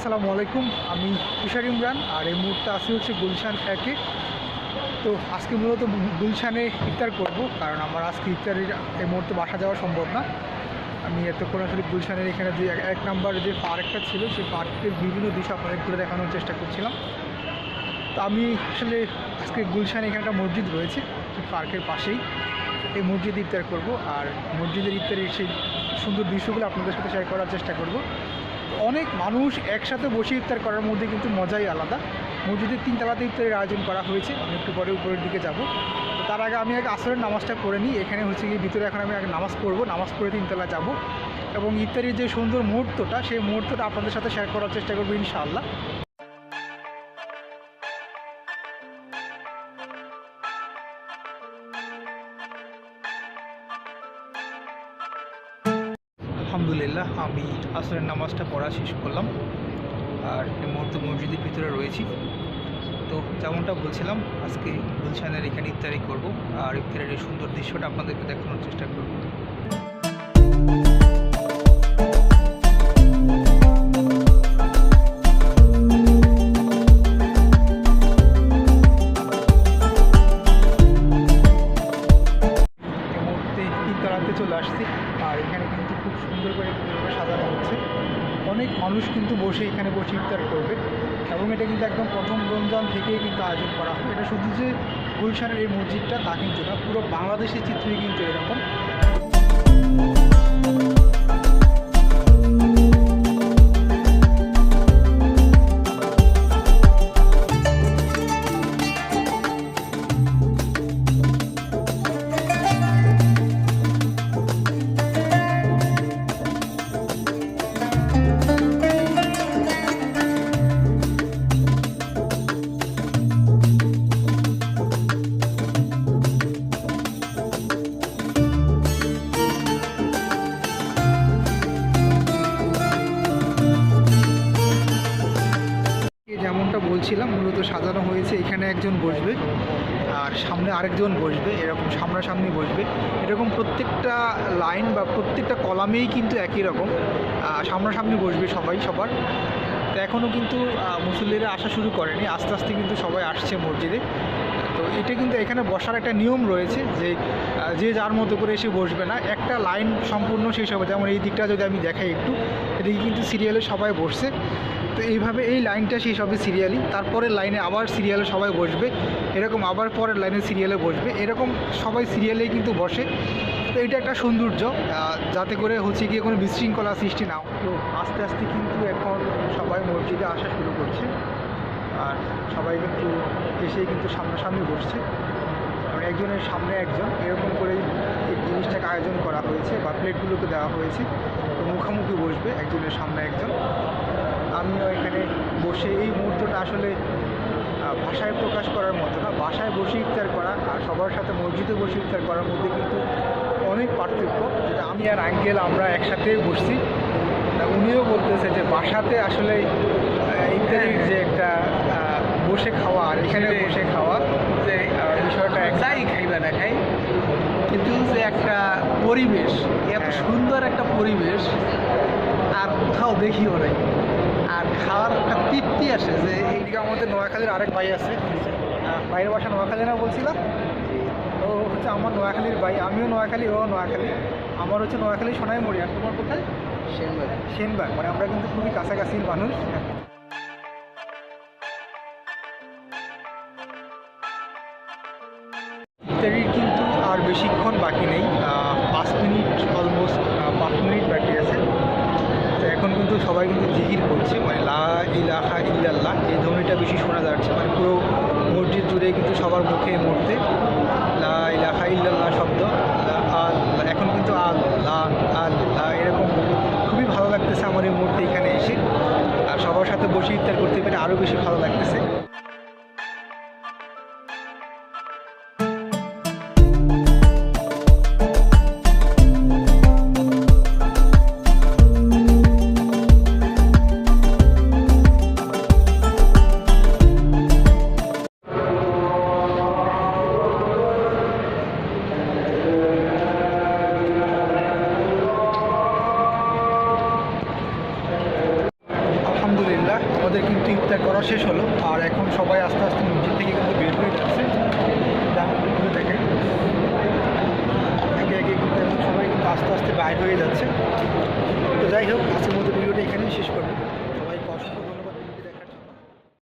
আসসালামু আলাইকুম, আমি তুষার ইমরান আর এই মুহূর্তে আসি হচ্ছে গুলশান একে। তো আজকে মূলত গুলশানে ইফতার করব কারণ আমার আজকে ইফতারের এই মুহূর্তে বাসা যাওয়া সম্ভব না। আমি এতক্ষণ আসলে গুলশানের এখানে যে এক- নাম্বার যে পার্কটা ছিল সেই পার্কের বিভিন্ন দৃশ্য আপনাদের ঘুরে দেখানোর চেষ্টা করছিলাম। তো আমি আসলে আজকে গুলশানে এখানে একটা মসজিদ রয়েছে পার্কের পাশেই। এই মসজিদে ইফতার করব আর মসজিদের ইফতারের সেই সুন্দর দৃশ্যগুলো আপনাদের সাথে শেয়ার করার চেষ্টা করব। অনেক মানুষ একসাথে বসে ইফতার করার মধ্যে কিন্তু মজাই আলাদা। মসজিদের তিনতলাতে ইফতারের আয়োজন করা হয়েছে। আমি একটু পরে উপরের দিকে যাব। তো তার আগে আমি এক আসরের নামাজটা করে নিই। এখানে হচ্ছে গিয়ে ভিতরে এখন আমি আগে নামাজ পড়ব। নামাজ পড়ে তিনতলা যাব। এবং ইফতারির যে সুন্দর মুহূর্তটা, সেই মুহূর্তটা আপনাদের সাথে শেয়ার করার চেষ্টা করব ইনশাআল্লাহ। আলহামদুলিল্লাহ, আমি আসরের নামাজটা পড়া শেষ করলাম। আর এই মুহূর্তে মসজিদের ভিতরে রয়েছি। তো যেমনটা বলছিলাম, আজকে গুলশানের এখানে ইফতারি করব। আর ইফতারের এই সুন্দর দৃশ্যটা আপনাদেরকে দেখানোর চেষ্টা করব। মানুষ কিন্তু বসে এখানে বসে ইফতার করবে এবং এটা কিন্তু একদম প্রথম রমজান থেকেই কিন্তু আয়োজন করা হয়। এটা শুধু যে গুলশানের এই মসজিদটা তা কিন্তু না, পুরো বাংলাদেশের চিত্রই কিন্তু এরকম। মূলত সাজানো হয়েছে, এখানে একজন বসবে আর সামনে আরেকজন বসবে, এরকম সামনাসামনি বসবে। এরকম প্রত্যেকটা লাইন বা প্রত্যেকটা কলামেই কিন্তু একই রকম। সামনাসামনি বসবে সবাই, সবার। তো এখনও কিন্তু মুসল্লিরা আসা শুরু করেনি, আস্তে আস্তে কিন্তু সবাই আসছে মসজিদে। তো এটা কিন্তু এখানে বসার একটা নিয়ম রয়েছে যে যে যার মতো করে এসে বসবে না। একটা লাইন সম্পূর্ণ শেষ হবে। যেমন এই দিকটা যদি আমি দেখাই একটু, এদিকে কিন্তু সিরিয়ালে সবাই বসছে। তো এইভাবে এই লাইনটা শেষ হবে সিরিয়ালি। তারপরের লাইনে আবার সিরিয়ালে সবাই বসবে। এরকম আবার পরের লাইনে সিরিয়ালে বসবে। এরকম সবাই সিরিয়ালেই কিন্তু বসে। তো এটা একটা সৌন্দর্য। যাতে করে হচ্ছে গিয়ে কোনো বিশৃঙ্খলা সৃষ্টি না তো আস্তে আস্তে কিন্তু এখন সবাই মসজিদে আসা শুরু করছে। আর সবাই কিন্তু এসেই কিন্তু সামনাসামনি বসছে। কারণ একজনের সামনে একজন। এরকম করেই এই জিনিসটাকে আয়োজন করা হয়েছে বা প্লেটগুলোকে দেওয়া হয়েছে। তো মুখোমুখি বসবে একজনের সামনে একজন। আমিও এখানে বসে এই মুহূর্তটা আসলে ভাষায় প্রকাশ করার মতো না বাসায় বসে ইফতার করা আর সবার সাথে মসজিদে বসে ইফতার করার মধ্যে কিন্তু অনেক পার্থক্য যেটা আমি আর আঙ্কেল আমরা একসাথে বসছি। তা উনিও বলতেছে যে বাসাতে আসলে ইফতারির যে একটা বসে খাওয়া আর এখানে বসে খাওয়া যে বিষয়টা এক যাই খাইবা না খাই কিন্তু যে একটা পরিবেশ এত হ্যাঁ। সুন্দর একটা পরিবেশ আর কোথাও দেখিও নাই। আর খাওয়ার একটা তৃপ্তি আসে যে এই এইদিকে আমাদের নোয়াখালীর আরেক ভাই আছে। ভাইয়ের বাসা নোয়াখালী না বলছিলাম? ও হচ্ছে আমার নোয়াখালীর ভাই আমিও নোয়াখালী ও নোয়াখালী। আমার হচ্ছে নোয়াখালী মরি আর তোমার কোথায়? সেনবাগ। মানে আমরা কিন্তু খুবই কাছাকাছির মানুষ। ইত্যাদির কিন্তু আর বেশিক্ষণ বাকি নেই। পাঁচ মিনিট অলমোস্ট পাঁচ মিনিট বাকি আছে তো এখন কিন্তু সবাই কিন্তু জিকির করছে। মানে লা ইলাহা ইল্লাল্লাহ, এই ধ্বনিটা বেশি শোনা যাচ্ছে। মানে পুরো মসজিদ জুড়ে কিন্তু সবার মুখে এই মুহূর্তে লা ইলাহা ইল্লাল্লাহ শব্দ, লা আল্লাহ এখন কিন্তু আল্লাহ লা এরকম খুবই ভালো লাগতেছে আমার এই মুহূর্তে এখানে এসে। আর সবার সাথে বসে ইফতার করতে পেরে আরও বেশি ভালো লাগতেছে। আমাদের কিন্তু ইফতার করা শেষ হলো। আর এখন সবাই আস্তে আস্তে মসজিদ থেকে কিন্তু বের হয়ে যাচ্ছে দেখে একে একে কিন্তু এখন সবাই কিন্তু আস্তে আস্তে বাইর হয়ে যাচ্ছে। তো যাই হোক, আজকের মতো